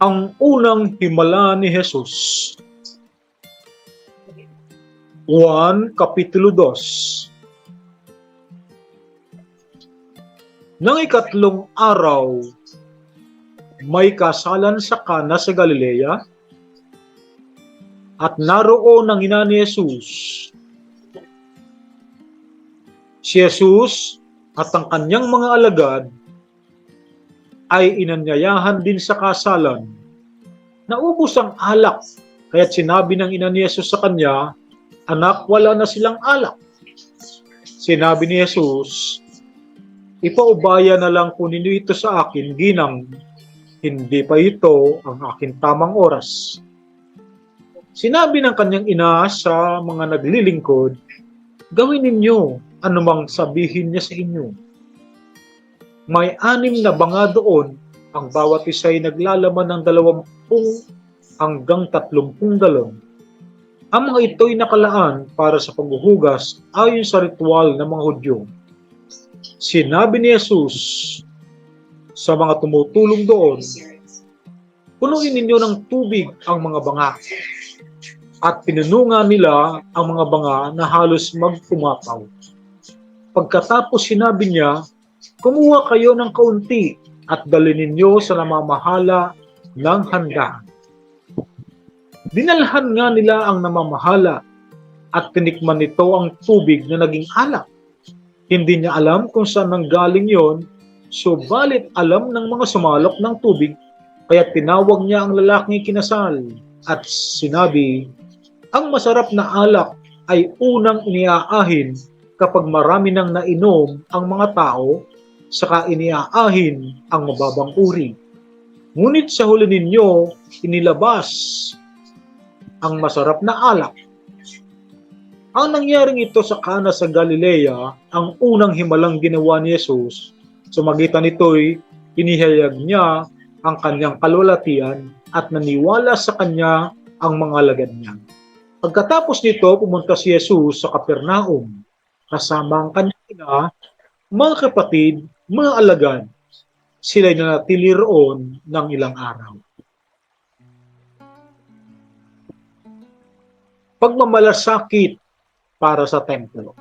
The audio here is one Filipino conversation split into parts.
ang unang himala ni Jesus. 1 Kapitulo 2 Nang ikatlong araw, may kasalan sa Kana sa Galilea at naroon ang ina ni Jesus. Si Jesus at ang kanyang mga alagad ay inanyayahan din sa kasalan. Naubos ang alak, kaya't sinabi ng ina ni Jesus sa kanya, Anak, wala na silang alak. Sinabi ni Jesus, Ipaubaya na lang ninyo ito sa akin, ginang, hindi pa ito ang aking tamang oras. Sinabi ng kanyang ina sa mga naglilingkod, Gawin ninyo anumang sabihin niya sa inyo. May anim na banga doon, ang bawat isa ay naglalaman ng dalawampung hanggang tatlumpung galon. Ang mga ito ay nakalaan para sa paghuhugas ayon sa ritual ng mga Hudyo. Sinabi ni Jesus sa mga tumutulong doon, Punuin ninyo ng tubig ang mga banga. At pinununga nila ang mga banga na halos magpumapaw. Pagkatapos sinabi niya, Kumuha kayo ng kaunti at dalhin ninyo sa namamahala ng handaan. Dinalhan nga nila ang namamahala at tinikman nito ang tubig na naging alak. Hindi niya alam kung saan nanggaling yon, subalit alam ng mga sumalok ng tubig, kaya tinawag niya ang lalaking kinasal at sinabi, ang masarap na alak ay unang iniaahin kapag marami nang nainom ang mga tao, saka iniaahin ang mababang uri. Ngunit sa huli ninyo, inilabas ang masarap na alak. Ang nangyaring ito sa Kana sa Galilea, ang unang himalang ginawa ni Jesus, sa magitan nito'y inihayag niya ang kanyang kalulatian at naniwala sa kanya ang mga alagad niya. Pagkatapos nito, pumunta si Jesus sa Kapernaum kasama ang kanyang ina, mga kapatid, mga alagad. Sila'y nanatili roon ng ilang araw. Pagmamalasakit para sa templo.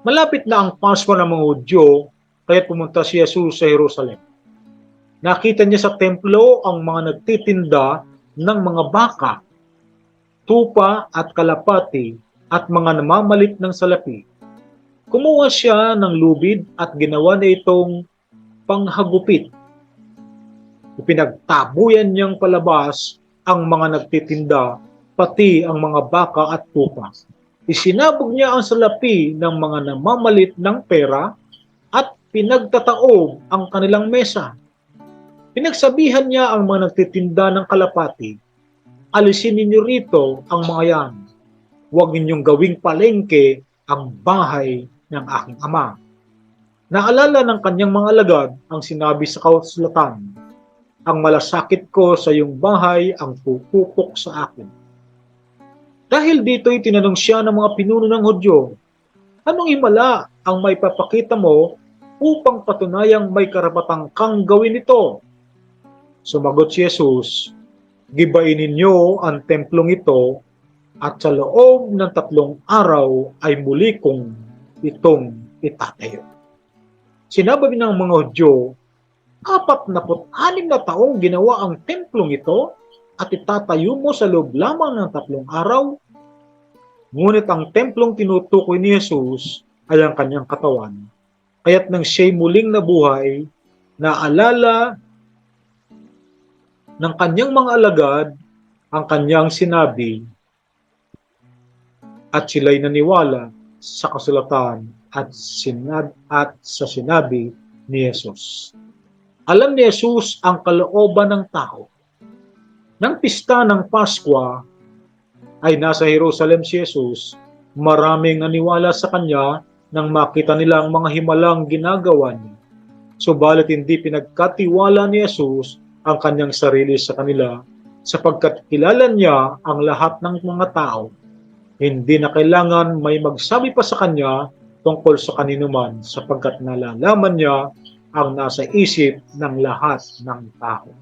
Malapit na ang Pasko ng mga Hudyo, kaya pumunta si Jesus sa Jerusalem. Nakita niya sa templo ang mga nagtitinda ng mga baka, tupa at kalapati at mga namamalit ng salapi. Kumuha siya ng lubid at ginawa na itong panghagupit. Ipinagtabuyan niyang palabas ang mga nagtitinda, pati ang mga baka at tupa. Isinabog niya ang salapi ng mga namamalit ng pera at pinagtataob ang kanilang mesa. Pinagsabihan niya ang mga nagtitinda ng kalapati, alisin ninyo rito ang mga yan huwag ninyong gawing palengke ang bahay ng aking ama. Naalala ng kanyang mga alagad ang sinabi sa kausulatan, ang malasakit ko sa iyong bahay ang pupupok sa akin. Dahil dito'y tinanong siya ng mga pinuno ng Hudyo, anong himala ang may papakita mo upang patunayang may karapatang kang gawin ito? Sumagot si Jesus, gibain ninyo ang templong ito at sa loob ng tatlong araw ay muli kong itong itatayo. Sinabi ng mga Hudyo, apat na anim na taong ginawa ang templong ito at itatayo mo sa loob lamang ng tatlong araw. Ngunit ang templong tinutukoy ni Jesus ay ang kanyang katawan. Kaya't nang siya'y muling nabuhay, naalala ng kanyang mga alagad ang kanyang sinabi at sila'y naniwala sa kasulatan at sinab at sa sinabi ni Jesus. Alam ni Jesus ang kalooban ng tao. Nang pista ng Paskwa ay nasa Jerusalem si Jesus, maraming naniwala sa kanya nang makita nila ang mga himalang ginagawa niya. Subalit hindi pinagkatiwala ni Jesus ang kanyang sarili sa kanila sapagkat kilala niya ang lahat ng mga tao hindi na kailangan may magsabi pa sa kanya tungkol sa kaninuman sapagkat nalalaman niya ang nasa isip ng lahat ng tao.